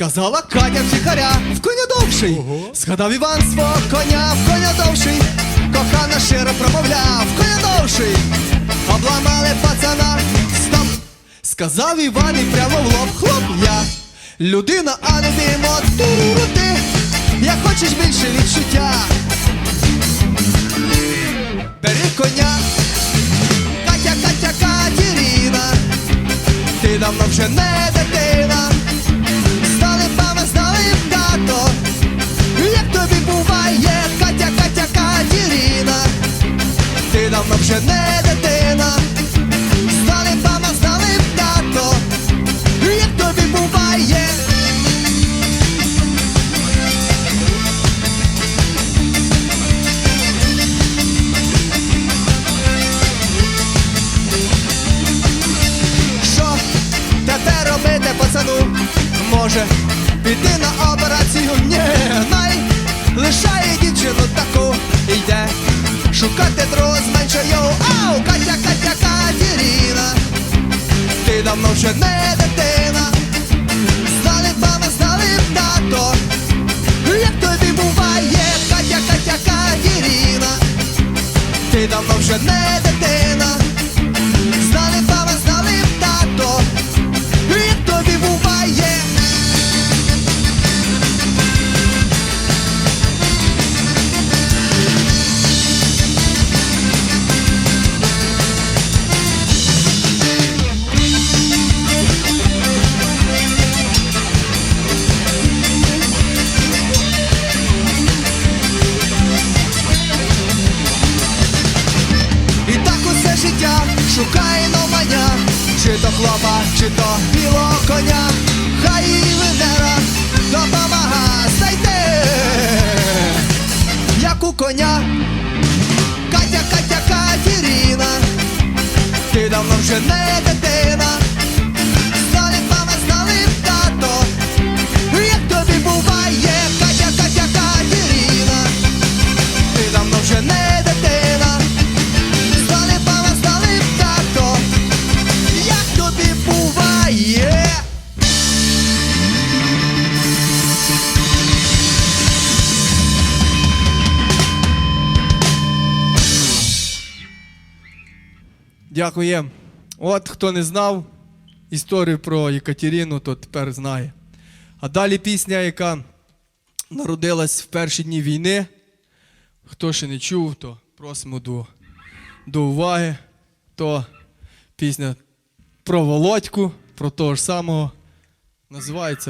Сказала Катя втіхаря в коня довший. Згадав Іван свого коня в коня довший. Кохана щиро промовляв в коня довший. Обламали пацана. Стоп! Сказав Іван і прямо в лоб хлоп я. Людина, а не мімо турути. Як хочеш більше відчуття. Бери коня. Катя, Катя, Катерина. Ти давно вже не дитина. Робити? Може піти на операцію? Ні, най лишає дівчину таку йде шукати другу зменшую. Ау, Катя, Катя, Катерина, ти давно вже не дитина. Знали б мама, знали б тато. Як тобі буває, Катя, Катя, Катерина, ти давно вже не дитина. Шукає новання, чи то хлопа, чи то білого коня, хай їй Венера допомага знайти, як у коня, Катя, Катя, Катерина, ти давно вже не дитина, Дякуємо. От хто не знав історію про Єкатерину, то тепер знає. А далі пісня, яка народилась в перші дні війни. Хто ще не чув, то просимо до, до уваги. То пісня про Володьку, про того ж самого. Називається